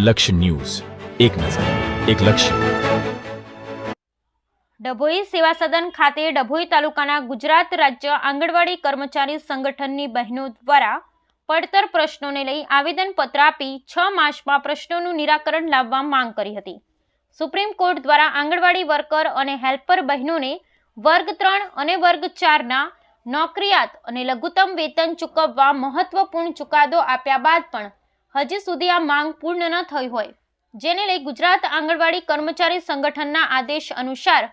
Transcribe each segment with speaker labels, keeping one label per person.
Speaker 1: લક્ષ્ય ન્યૂઝ. એક નજર, એક લક્ષ્ય.
Speaker 2: ડભોઈ સેવા સદન ખાતે ડભોઈ તાલુકાના ગુજરાત રાજ્ય આંગણવાડી કર્મચારી સંગઠનની બહેનો દ્વારા પડતર પ્રશ્નોને લઈ આવેદનપત્ર આપી છ માસમાં પ્રશ્નોનું નિરાકરણ લાવવા માંગ કરી હતી. સુપ્રીમ કોર્ટ દ્વારા આંગણવાડી વર્કર અને હેલ્પર બહેનોને વર્ગ ત્રણ અને વર્ગ ચારના નોકરિયાત અને લઘુત્તમ વેતન ચૂકવવા મહત્વપૂર્ણ ચુકાદો આપ્યા બાદ પણ હજી સુધી આ માંગ પૂર્ણ ન થઈ હોય. જેને લઈ ગુજરાત આંગણવાડી કર્મચારી સંગઠનના આદેશ અનુસાર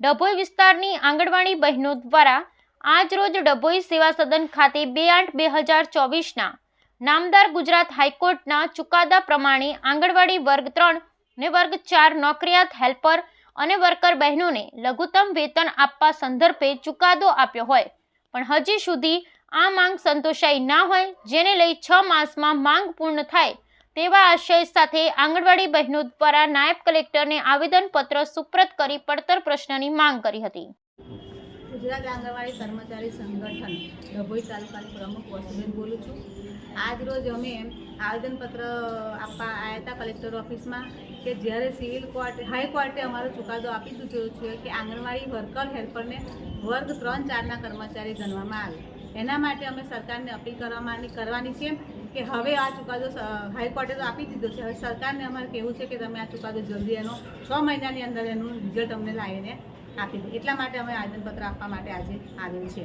Speaker 2: ડભોઈ વિસ્તારની આંગણવાડી બહેનો દ્વારા આજરોજ ડભોઈ સેવા સદન ખાતે બે આઠ બે હજાર ચોવીસના નામદાર ગુજરાત હાઈકોર્ટના ચુકાદા પ્રમાણે આંગણવાડી વર્ગ ત્રણ ને વર્ગ ચાર નોકરિયાત, હેલ્પર અને વર્કર બહેનોને લઘુત્તમ વેતન આપવા સંદર્ભે ચુકાદો આપ્યો હોય. પણ હજી સુધી આ માંગ સંતોષાઈ ના હોય, જેને લઈ છ માસમાં માંગ પૂર્ણ થાય, તેવા આશય સાથે આંગણવાડી બહેનો દ્વારા નાયબ કલેક્ટરને આવેદનપત્ર સુપ્રત કરી પડતર પ્રશ્નની માંગ કરી હતી.
Speaker 3: ગુજરાત આંગણવાડી કર્મચારી સંગઠન, ડભોઈ તાલુકાની પ્રમુખ વસુબેન બોલું છું. આજ રોજ અમે આવેદનપત્ર આપવા આવ્યા હતા કલેક્ટર ઓફિસમાં કે જ્યારે સિવિલ કોર્ટ હાઈકોર્ટે અમારો ચુકાદો આપી દીધો છે કે આંગણવાડી વર્કર હેલ્પરને વર્ગ ત્રણ ચારના કર્મચારી ગણવામાં આવે. એના માટે અમે સરકારને અપીલ કરવામાં કરવાની છે કે હવે આ ચુકાદો હાઈકોર્ટે તો આપી દીધો છે. હવે સરકારને અમારે કહેવું છે કે તમે આ ચુકાદો જલ્દી એનો છ મહિનાની અંદર એનું રિઝલ્ટ અમને લાવીને આપી દે. એટલા માટે અમે આવેદનપત્ર આપવા માટે આજે આવેલ છે.